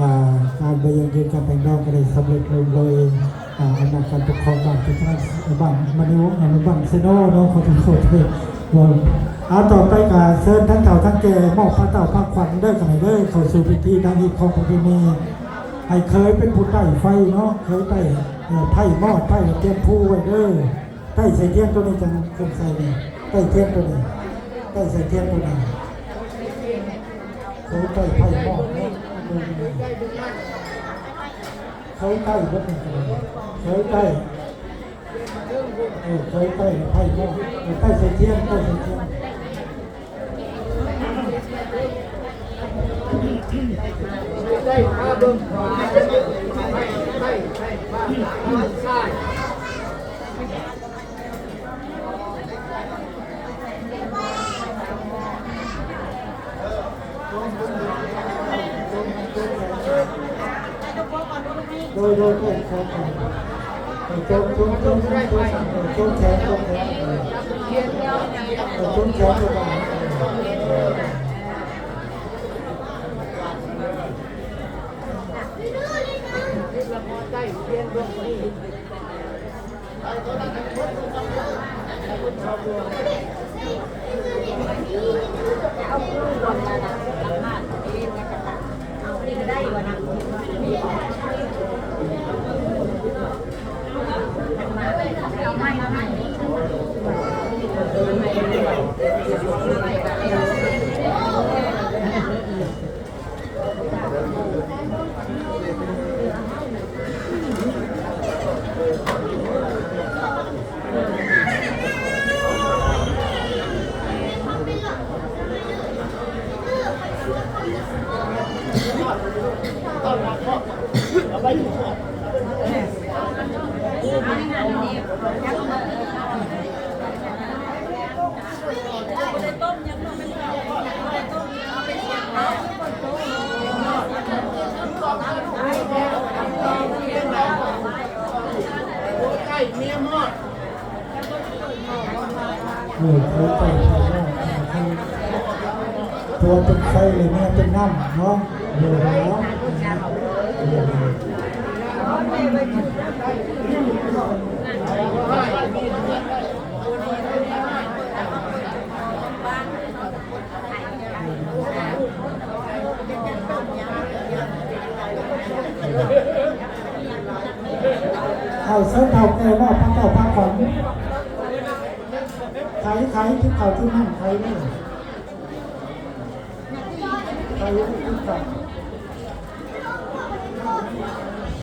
การไปยังยืนการแต่งงางก็ได้สำเร็จลงโดยอำนาจการปกครองบ้านทุกท่านบางมณีวงศ์บางเซโนเนาะขอโทษขอเทษว่าเอาต่อไปกับเซิร์ญทั้งเต่าทั้งแก่มอบพระเต่าพระขวัญเด้อกันเลยเขาสู่พิธีทางอีกของพรมีไอเคยเป็นผู้ใต้ไฟเนาะเคยไต้ไผ่มอดไต่เตียนผู้ไว้เด้อใต้ใส่เทียนตัวนี้จังเครื่องใส่เนี่ยใต้เทียนตัวนี้ไต้ใส่เทียนตัวนี้เคยไต้ไผ่มอดเนาะ khơi tay rất là khơi tay khơi tay tay không tay tay chiên tay sẽ tay, đây tay, bơm tay tay tay ba tay, Thank you. đôi đôi cái ảnh khác này chôm chôm chôm chôm chôm chôm chém chôm chém chôm chém cho bạn ใกล้เมียมอดเออเคยไปใช่ไหมคือ ตัวเป็นไฟเลยเนี่ยเป็นน้ำเนาะเดี๋ยวแล้วเออเอาเส้นเท่าแก่ว่าพระเจ้าพระขวัญใครใครที่เขาที่นั่นใครนี่ Tayong.